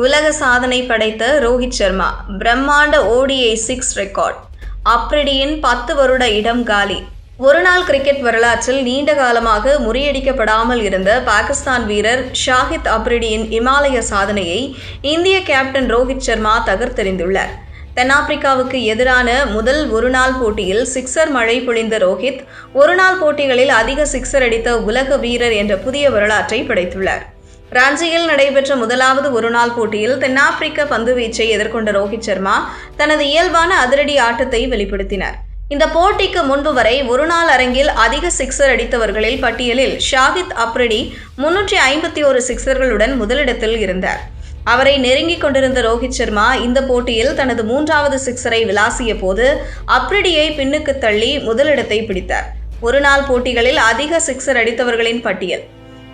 உலக சாதனை படைத்த ரோஹித் சர்மா பிரம்மாண்ட ஓடிஐ சிக்ஸ் ரெக்கார்ட் அப்ரிடியின் பத்து வருட இடம் காலி. ஒருநாள் கிரிக்கெட் வரலாற்றில் நீண்ட காலமாக முறியடிக்கப்படாமல் இருந்த பாகிஸ்தான் வீரர் ஷாஹித் அப்ரிடியின் இமாலய சாதனையை இந்திய கேப்டன் ரோஹித் சர்மா தகர்த்தெறிந்துள்ளார். தென்னாப்பிரிக்காவுக்கு எதிரான முதல் ஒருநாள் போட்டியில் சிக்சர் மழை பொழிந்த ரோஹித் ஒருநாள் போட்டிகளில் அதிக சிக்ஸர் அடித்த உலக வீரர் என்ற புதிய வரலாற்றை படைத்துள்ளார். ராஞ்சியில் நடைபெற்ற முதலாவது ஒருநாள் போட்டியில் தென்னாப்பிரிக்க பந்துவீச்சை எதிர்கொண்ட ரோஹித் சர்மா தனது இயல்பான அதிரடி ஆட்டத்தை வெளிப்படுத்தினார். இந்த போட்டிக்கு முன்பு வரை ஒருநாள் அரங்கில் அதிக சிக்சர் அடித்தவர்களில் பட்டியலில் ஷாஹித் அப்ரிடி முன்னூற்றி ஐம்பத்தி ஒரு சிக்சர்களுடன் முதலிடத்தில் இருந்தார். அவரை நெருங்கிக் கொண்டிருந்த ரோஹித் சர்மா இந்த போட்டியில் தனது மூன்றாவது சிக்சரை விளாசிய போது அப்ரிடியை பின்னுக்கு தள்ளி முதலிடத்தை பிடித்தார். ஒருநாள் போட்டிகளில் அதிக சிக்சர் அடித்தவர்களின் பட்டியல்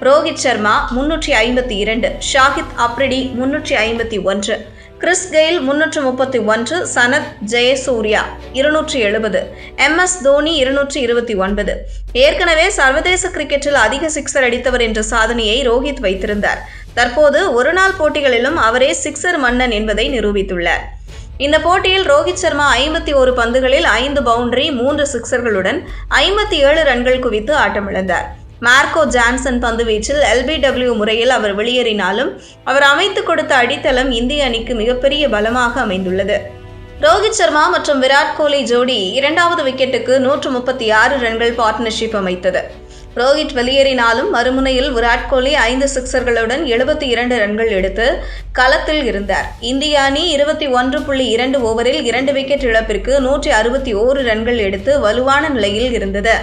ரோஹித் சர்மா முன்னூற்றி ஐம்பத்தி இரண்டு ஷாஹித் அப்ரிடி முன்னூற்றி ஐம்பத்தி ஒன்று கிறிஸ் கெயில் முன்னூற்று முப்பத்தி ஒன்று சனத் ஜெயசூர்யா இருநூற்றி எழுபது எம் எஸ் தோனி இருநூற்றி இருபத்தி ஒன்பது. ஏற்கனவே சர்வதேச கிரிக்கெட்டில் அதிக சிக்சர் அடித்தவர் என்ற சாதனையை ரோஹித் வைத்திருந்தார். தற்போது ஒருநாள் போட்டிகளிலும் அவரே சிக்சர் மன்னன் என்பதை நிரூபித்துள்ளார். இந்த போட்டியில் ரோஹித் சர்மா ஐம்பத்தி ஒரு பந்துகளில் ஐந்து பவுண்டரி மூன்று சிக்சர்களுடன் ஐம்பத்தி ஏழு ரன்கள் குவித்து ஆட்டமிழந்தார். மார்க்கோ ஜான்சன் பந்துவீச்சில் எல்பிடபிள்யூ முறையில் அவர் வெளியேறினாலும் அவர் அமைத்துக் கொடுத்த அடித்தளம் இந்திய அணிக்கு மிகப்பெரிய பலமாக அமைந்துள்ளது. ரோஹித் சர்மா மற்றும் விராட் கோலி ஜோடி இரண்டாவது விக்கெட்டுக்கு நூற்று முப்பத்தி ஆறு ரன்கள் பார்ட்னர்ஷிப் அமைத்தது. ரோஹித் வெளியேறினாலும் மறுமுனையில் விராட் கோலி ஐந்து சிக்சர்களுடன் எழுபத்தி இரண்டு ரன்கள் எடுத்து களத்தில் இருந்தார். இந்திய அணி இருபத்தி ஒன்று புள்ளி இரண்டு ஓவரில் இரண்டு விக்கெட் இழப்பிற்கு நூற்றி அறுபத்தி ஓரு ரன்கள் எடுத்து வலுவான நிலையில் இருந்தது.